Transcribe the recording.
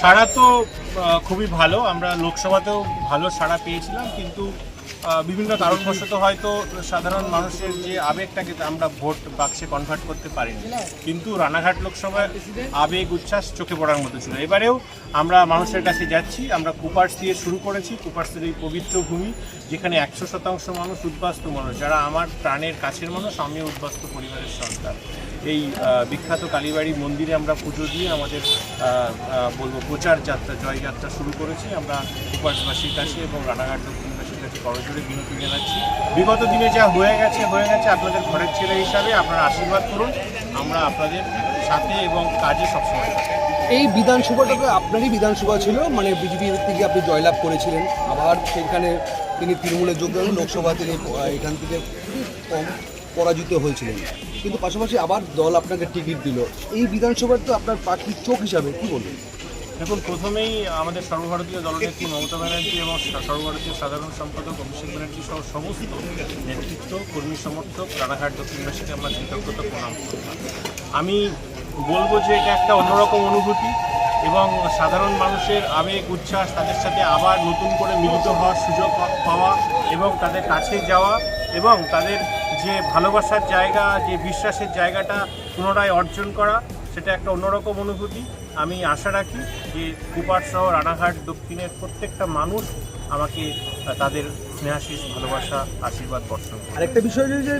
সাড়া তো খুবই ভালো। আমরা লোকসভাতেও ভালো সাড়া পেয়েছিলাম কিন্তু বিভিন্ন কারণবশত হয়তো সাধারণ মানুষের যে আবেগটাকে আমরা ভোট বাক্সে কনভার্ট করতে পারিনি। কিন্তু রানাঘাট লোকসভায় আবেগ, উচ্ছ্বাস চোখে পড়ার মতো ছিল। এবারেও আমরা মানুষের কাছে যাচ্ছি, আমরা কুপার্স দিয়ে শুরু করেছি। কুপার্সের এই পবিত্র ভূমি, যেখানে একশো শতাংশ মানুষ উদ্বাস্ত মানুষ। যারা আমার প্রাণের কাছের মানুষ, আমিও উদ্বাস্ত পরিবারের সন্তান। এই বিখ্যাত কালীবাড়ি মন্দিরে আমরা পুজো দিয়ে আমাদের বলব প্রচার যাত্রা, জয়যাত্রা শুরু করেছি। আমরা উপাসবাসীর কাছে এবং রানাঘাট দক্ষিণবাসীর বিনতি জানাচ্ছি। বিগত দিনে যা হয়ে গেছে হয়ে গেছে আপনাদের ঘরের ছেলে হিসাবে আপনারা আশীর্বাদ করুন। আমরা আপনাদের সাথে এবং কাজে সবসময় এই বিধানসভাটা আপনারই বিধানসভা ছিল মানে বিজেপি থেকে আপনি জয়লাভ করেছিলেন। আবার সেখানে তিনি তৃণমূলে যোগ দেন লোকসভা তিনি এখান থেকে কম পরাজিত হয়েছিলেন। কিন্তু পাশাপাশি আবার দল আপনাকে টিকিট দিল। এই বিধানসভার তো আপনার পার্টির চোখ হিসাবে কি বলবেন? দেখুন, প্রথমেই আমাদের সর্বভারতীয় দলনেত্রী মমতা ব্যানার্জি এবং সর্বভারতীয় সাধারণ সম্পাদক অভিষেক ব্যানার্জি সহ সমস্ত নেতৃত্ব, কর্মী সমর্থক, রানাঘাট দক্ষিণবাসীকে আমরা কৃতজ্ঞতা প্রণাম আমি বলব যে এটা একটা অন্যরকম অনুভূতি এবং সাধারণ মানুষের আবেগ, উচ্ছ্বাস তাদের সাথে আবার নতুন করে মিলিত হওয়ার সুযোগ পাওয়া এবং তাদের কাছে যাওয়া এবং তাদের যে ভালোবাসার জায়গা, যে বিশ্বাসের জায়গাটা পুনরায় অর্জন করা, সেটা একটা অন্যরকম অনুভূতি। আমি আশা রাখি যে কুপার সহ রানাঘাট, দক্ষিণের প্রত্যেকটা মানুষ আমাকে তাদের স্নেহাশিস ভালোবাসা, আশীর্বাদ বর্ষণ আরেকটা বিষয় যে